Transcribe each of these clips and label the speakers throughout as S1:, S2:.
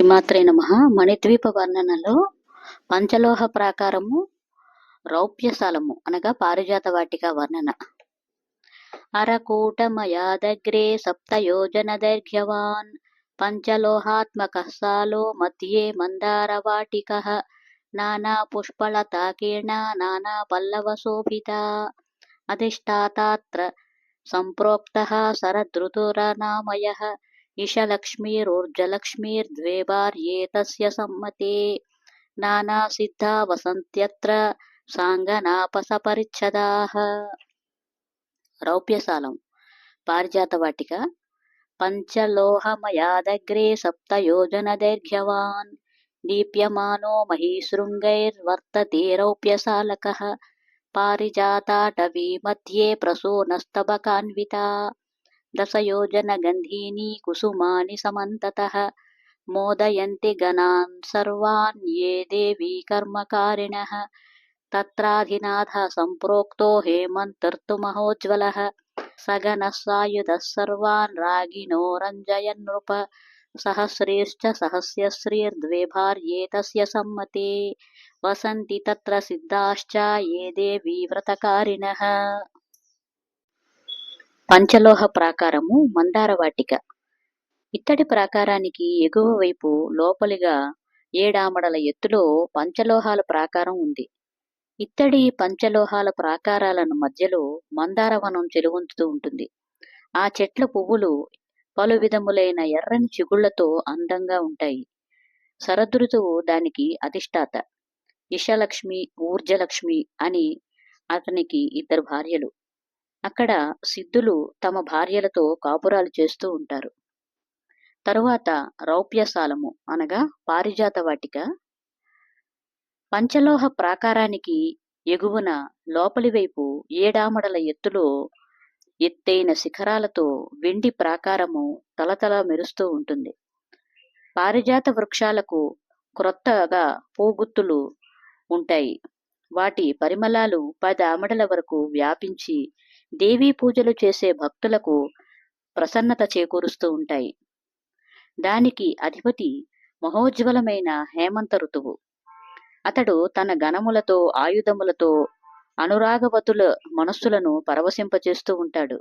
S1: శ్రీమాత్రే నమ. మణిద్వీప వర్ణనలో పంచలోహ ప్రాకారము రౌప్యస్థలము అనగా పారిజాత వాటిక వర్ణన. అరకూటమయాదగ్రే సప్తయోజన దైర్ఘ్యవాన్ పంచలోహాత్మక సాలో మధ్యే మందార వాటిక నానా పుష్పలతాకీర్ణ నానా పల్లవ శోభిత అధిష్టాతాత్ర సంప్రోక్త శరదృతురనామయ निशलक्ष्मीरुर्जलक्ष्मीर् द्वे बार्ये तस्य सम्मते नानासिद्धा वसन्त्यत्र సాంగనాపసపరిచ్ఛదాహ రౌప్యశాలం పారిజాతవాటిక పంచలోహమయాదగ్రే సప్తయోజనదైర్ఘ్యవాన్ దీప్యమానో మహీశృంగైర్వర్తతే రౌప్యశాలకः పారిజాతాటవీ మధ్యే प्रसूनस्तबकान्विता दशयोजनगन्धीनि कुसुमानि समन्ततः मोदयन्ति गणान् सर्वान् ये देवी कर्मकारिणः तत्राधिनाथः सम्प्रोक्तो हेमन्तर्तुमहोज्ज्वलः सगनः सायुधः सर्वान् रागिणो रञ्जयन् नृप सहस्रीश्च सहस्यश्रीर्द्वे भार्ये तस्य सम्मते वसन्ति तत्र सिद्धाश्च ये देवी व्रतकारिणः పంచలోహ ప్రాకారము మందార వాటిక. ఇత్తడి ప్రాకారానికి ఎగువ వైపు లోపలిగా ఏడామడల ఎత్తులో పంచలోహాల ప్రాకారం ఉంది. ఇత్తడి పంచలోహాల ప్రాకారాలను మధ్యలో మందారవనం చెలువంచుతూ ఉంటుంది. ఆ చెట్ల పువ్వులు పలు విధములైన ఎర్రని చిగుళ్ళతో అందంగా ఉంటాయి. శరదృతువు దానికి అధిష్టాత. ఇషలక్ష్మి ఊర్జలక్ష్మి అని అతనికి ఇద్దరు భార్యలు. అక్కడ సిద్ధులు తమ భార్యలతో కాపురాలు చేస్తూ ఉంటారు. తరువాత రౌప్యసాలము అనగా పారిజాత వాటిక పంచలోహ ప్రాకారానికి ఎగువన లోపలి వైపు ఏడామడల ఎత్తులో ఎత్తైన శిఖరాలతో వెండి ప్రాకారము తలతల మెరుస్తూ ఉంటుంది. పారిజాత వృక్షాలకు క్రొత్తగా పూగుత్తులు ఉంటాయి. వాటి పరిమళాలు పది ఆమడల వరకు వ్యాపించి దేవీ పూజలు చేసే భక్తులకు ప్రసన్నత చేకూరుస్తూ ఉంటాయి. దానికి అధిపతి మహోజ్వలమైన హేమంత ఋతువు. అతడు తన గణములతో ఆయుధములతో అనురాగవతుల మనస్సులను పరవశింపచేస్తూ ఉంటాడు.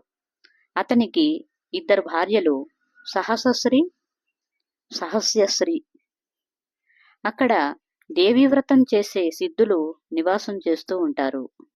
S1: అతనికి ఇద్దరు భార్యలు సహసశ్రీ సహస్యశ్రీ. అక్కడ దేవీవ్రతం చేసే సిద్ధులు నివాసం చేస్తూ ఉంటారు.